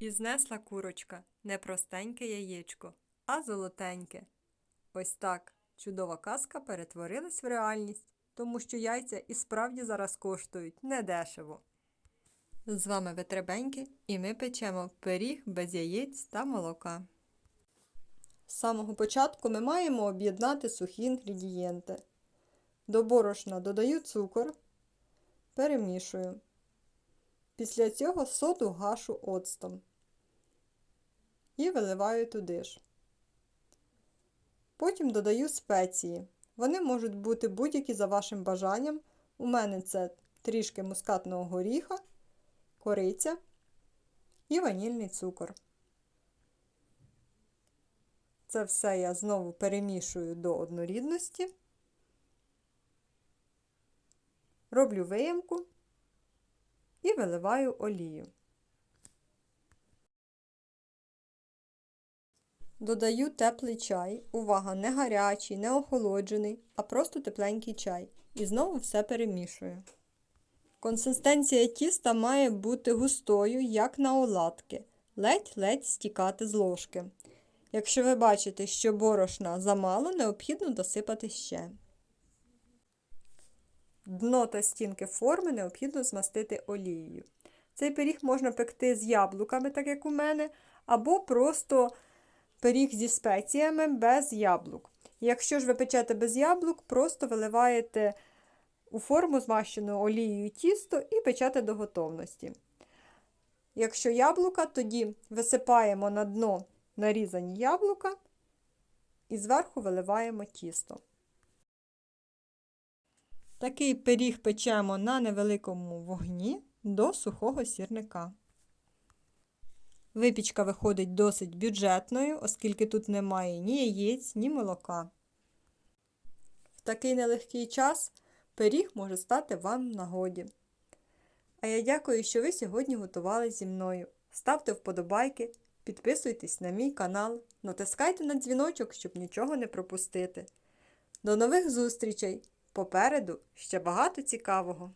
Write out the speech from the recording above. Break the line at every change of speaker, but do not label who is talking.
І знесла курочка не простеньке яєчко, а золотеньке. Ось так чудова казка перетворилась в реальність, тому що яйця і справді зараз коштують недешево. З вами Ветребеньки, і ми печемо пиріг без яєць та молока. З самого початку ми маємо об'єднати сухі інгредієнти. До борошна додаю цукор, перемішую. Після цього соду гашу оцтом і виливаю туди ж. Потім додаю спеції. Вони можуть бути будь-які за вашим бажанням. У мене це трішки мускатного горіха, кориця і ванільний цукор. Це все я знову перемішую до однорідності. Роблю виємку і виливаю олію. Додаю теплий чай. Увага, не гарячий, не охолоджений, а просто тепленький чай. І знову все перемішую. Консистенція тіста має бути густою, як на оладки, ледь-ледь стікати з ложки. Якщо ви бачите, що борошна замало, необхідно досипати ще. Дно та стінки форми необхідно змастити олією. Цей пиріг можна пекти з яблуками, так як у мене, або просто пиріг зі спеціями без яблук. Якщо ж ви печете без яблук, просто виливаєте у форму змащену олією тісто і печете до готовності. Якщо яблука, тоді висипаємо на дно нарізані яблука і зверху виливаємо тісто. Такий пиріг печемо на невеликому вогні до сухого сірника. Випічка виходить досить бюджетною, оскільки тут немає ні яєць, ні молока. В такий нелегкий час пиріг може стати вам в нагоді. А я дякую, що ви сьогодні готували зі мною. Ставте вподобайки, підписуйтесь на мій канал, натискайте на дзвіночок, щоб нічого не пропустити. До нових зустрічей! Попереду ще багато цікавого!